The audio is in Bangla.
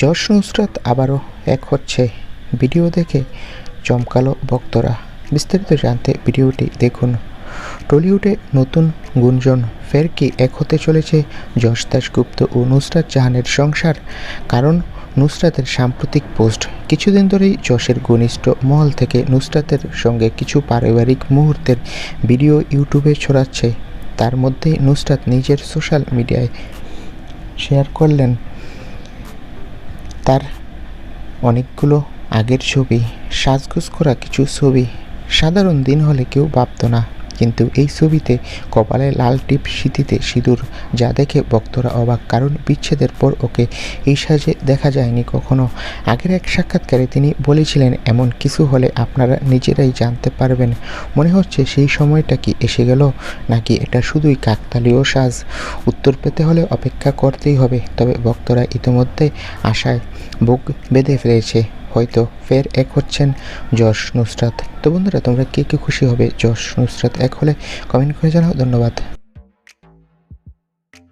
যশ নুসরাত আবারও এক হচ্ছে ভিডিও দেখে চমকালো ভক্তরা। বিস্তারিত জানতে ভিডিওটি দেখুন। টলিউডে নতুন গুঞ্জন ফের কি এক হতে চলেছে যশ দাশগুপ্ত ও নুসরাত জাহানের সংসার? কারণ নুসরাতের সাম্প্রতিক পোস্ট কিছুদিন ধরেই যশের ঘনিষ্ঠ মহল থেকে নুসরাতের সঙ্গে কিছু পারিবারিক মুহূর্তের ভিডিও ইউটিউবে ছড়াচ্ছে। তার মধ্যে নুসরাত নিজের সোশ্যাল মিডিয়ায় শেয়ার করলেন তার অনেকগুলো আগের ছবি সাজগোজ করা কিছু ছবি সাধারণ দিন হলে কেউ ভাবত না। কিন্তু এই ছবিতে কপালে লাল টিপ স্মৃতিতে সিঁদুর, যা দেখে ভক্তরা অবাক, কারণ বিচ্ছেদের পর ওকে এই সাজে দেখা যায়নি কখনো। আগের এক সাক্ষাৎকারে তিনি বলেছিলেন, এমন কিছু হলে আপনারা নিজেরাই জানতে পারবেন। মনে হচ্ছে সেই সময়টা কি এসে গেল, নাকি এটা শুধুই কাকতালীয় সাজ? উত্তর পেতে হলে অপেক্ষা করতেই হবে। তবে ভক্তরা ইতিমধ্যে আশায় বুক বেঁধে ফেলেছে। হয়তো ফের এক হচ্ছেন যশ নুসরাত। তো বন্ধুরা, তোমরা কে কে খুশি হবে যশ নুসরাত এক হলে কমেন্ট করে জানাও। ধন্যবাদ।